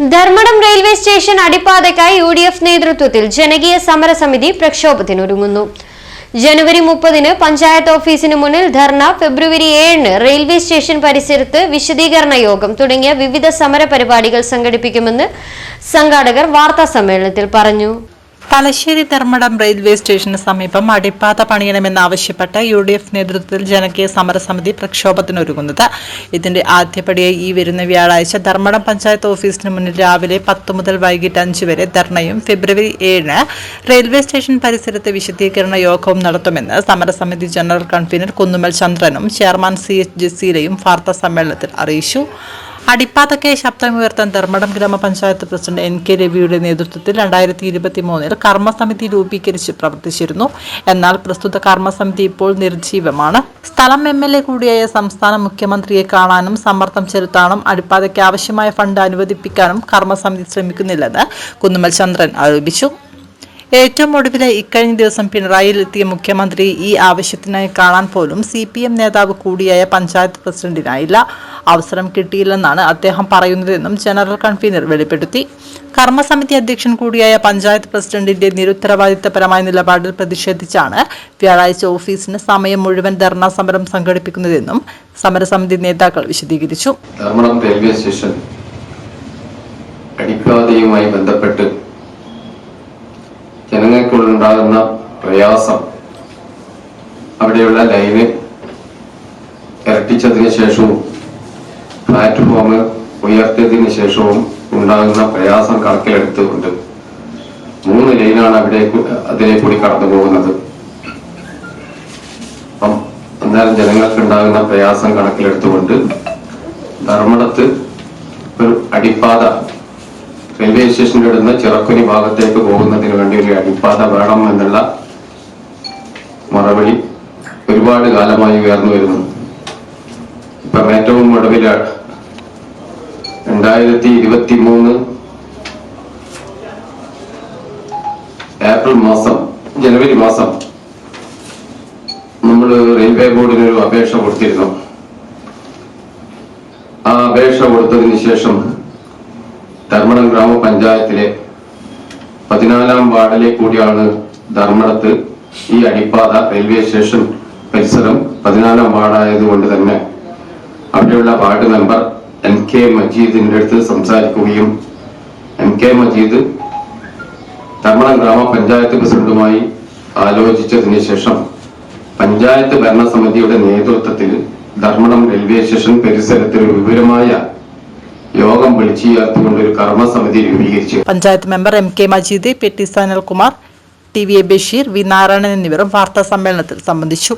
Dharmadam railway station അടിപ്പാതയ്ക്കായി U D F നേതൃത്വത്തിൽ ജനകീയ സമരസമിതി പ്രക്ഷോഭത്തിനൊരുങ്ങുന്നു. ജനുവരി മുപ്പതിന് പഞ്ചായത്ത് ഓഫീസിന് മുന്നിൽ ധർണ ഫെബ്രുവരി ഏഴിന് റെയിൽവേ സ്റ്റേഷൻ പരിസരത്ത് വിശദീകരണ യോഗം തുടങ്ങിയ വിവിധ സമര പരിപാടികൾ സംഘടിപ്പിക്കുമെന്ന് സംഘാടകർ വാർത്താ സമ്മേളനത്തിൽ പറഞ്ഞു. തലശ്ശേരി ധർമ്മടം റെയിൽവേ സ്റ്റേഷന് സമീപം അടിപ്പാത പണിയണമെന്നാവശ്യപ്പെട്ട് യു ഡി എഫ് നേതൃത്വത്തിൽ ജനകീയ സമരസമിതി പ്രക്ഷോഭത്തിനൊരുങ്ങുന്നത്. ഇതിന്റെ ആദ്യപടിയായി ഈ വരുന്ന വ്യാഴാഴ്ച ധർമ്മടം പഞ്ചായത്ത് ഓഫീസിന് മുന്നിൽ രാവിലെ പത്ത് മുതൽ വൈകിട്ട് അഞ്ച് വരെ ധർണയും ഫെബ്രുവരി ഏഴിന് റെയിൽവേ സ്റ്റേഷൻ പരിസരത്ത് വിശദീകരണ യോഗവും നടത്തുമെന്ന് സമരസമിതി ജനറൽ കൺവീനർ കുന്നുമൽ ചന്ദ്രനും ചെയർമാൻ സി എച്ച് ജസീലയും വാർത്താ സമ്മേളനത്തിൽ അറിയിച്ചു. അടിപ്പാതക്കെ ശബ്ദമുയർത്താൻ ധർമ്മടം ഗ്രാമപഞ്ചായത്ത് പ്രസിഡന്റ് എൻ കെ രവിയുടെ നേതൃത്വത്തിൽ രണ്ടായിരത്തി ഇരുപത്തി മൂന്നിൽ കർമ്മസമിതി രൂപീകരിച്ച് പ്രവർത്തിച്ചിരുന്നു. എന്നാൽ പ്രസ്തുത കർമ്മസമിതി ഇപ്പോൾ നിർജീവമാണ്. സ്ഥലം എം എൽ എ കൂടിയായ സംസ്ഥാന മുഖ്യമന്ത്രിയെ കാണാനും സമ്മർദ്ദം ചെലുത്താനും അടിപ്പാതയ്ക്ക് ആവശ്യമായ ഫണ്ട് അനുവദിപ്പിക്കാനും കർമ്മസമിതി ശ്രമിക്കുന്നില്ലെന്ന് കുന്നുമൽ ചന്ദ്രൻ ആരോപിച്ചു. ഏറ്റവും ഒടുവിലെ ഇക്കഴിഞ്ഞ ദിവസം പിണറായിയിൽ എത്തിയ മുഖ്യമന്ത്രി ഈ ആവശ്യത്തിനായി കാണാൻ പോലും സി പി എം നേതാവ് കൂടിയായ പഞ്ചായത്ത് പ്രസിഡന്റിനായില്ല. അവസരം കിട്ടിയില്ലെന്നാണ് അദ്ദേഹം പറയുന്നതെന്നും ജനറൽ കൺവീനർ വെളിപ്പെടുത്തി. കർമ്മസമിതി അധ്യക്ഷൻ കൂടിയായ പഞ്ചായത്ത് പ്രസിഡന്റിന്റെ നിരുത്തരവാദിത്തപരമായ നിലപാടിൽ പ്രതിഷേധിച്ചാണ് വ്യാഴാഴ്ച ഓഫീസിന് സമയം മുഴുവൻ ധർണാ സമരം സംഘടിപ്പിക്കുന്നതെന്നും സമരസമിതി നേതാക്കൾ വിശദീകരിച്ചു. അടിപ്പാതയുമായി ബന്ധപ്പെട്ട് ജനങ്ങൾക്കുണ്ടാകുന്ന പ്രയാസം അവിടെയുള്ള ലൈന് ഇരട്ടിച്ചതിന് ശേഷവും പ്ലാറ്റ്ഫോം ഉയർത്തിയതിന് ശേഷവും ഉണ്ടാകുന്ന പ്രയാസം കണക്കിലെടുത്തുകൊണ്ട് മൂന്ന് ലൈനാണ് അവിടെ അതിനെ കൂടി കടന്നു പോകുന്നത്. അന്നേരം ജനങ്ങൾക്ക് ഉണ്ടാകുന്ന പ്രയാസം കണക്കിലെടുത്തുകൊണ്ട് ധർമ്മടത്ത് ഒരു അടിപ്പാത റെയിൽവേ സ്റ്റേഷനിൽ ഇടുന്ന ചിറക്കുനി ഭാഗത്തേക്ക് പോകുന്നതിന് വേണ്ടി ഒരു അടിപ്പാത വേണം എന്നുള്ള മറുപടി ഒരുപാട് കാലമായി ഉയർന്നു വരുന്നു. ഇപ്പം ഏറ്റവും ഒടുവിൽ രണ്ടായിരത്തി ഇരുപത്തി മൂന്ന് ഏപ്രിൽ മാസം ജനുവരി മാസം നമ്മൾ റെയിൽവേ ബോർഡിന് ഒരു അപേക്ഷ കൊടുത്തിരുന്നു. ആ അപേക്ഷ കൊടുത്തതിന് ശേഷം ധർമ്മടം ഗ്രാമപഞ്ചായത്തിലെ പതിനാലാം വാർഡിലെ കൂടിയാണ് ധർമ്മടത്ത് ഈ അടിപ്പാത റെയിൽവേ സ്റ്റേഷൻ പരിസരം പതിനാലാം വാർഡായതുകൊണ്ട് തന്നെ അവിടെയുള്ള വാർഡ് മെമ്പർ എം കെ മജീദിന്റെ അടുത്ത് സംസാരിക്കുകയും എം കെ മജീദ് തമ്മള ഗ്രാമപഞ്ചായത്ത് പ്രസിഡന്റുമായി ആലോചിച്ചതിന് ശേഷം പഞ്ചായത്ത് ഭരണസമിതിയുടെ നേതൃത്വത്തിൽ ധർമ്മടം റെയിൽവേ സ്റ്റേഷൻ പരിസരത്തിൽ വിപുലമായ യോഗം വിളിച്ചു ചേർത്തുകൊണ്ട് ഒരു കർമ്മസമിതി രൂപീകരിച്ചു. Panchayat member M K Majeed P T Sanalkumar T V A Basheer V Narayanan എന്നിവരും വാർത്താ സമ്മേളനത്തിൽ സംബന്ധിച്ചു.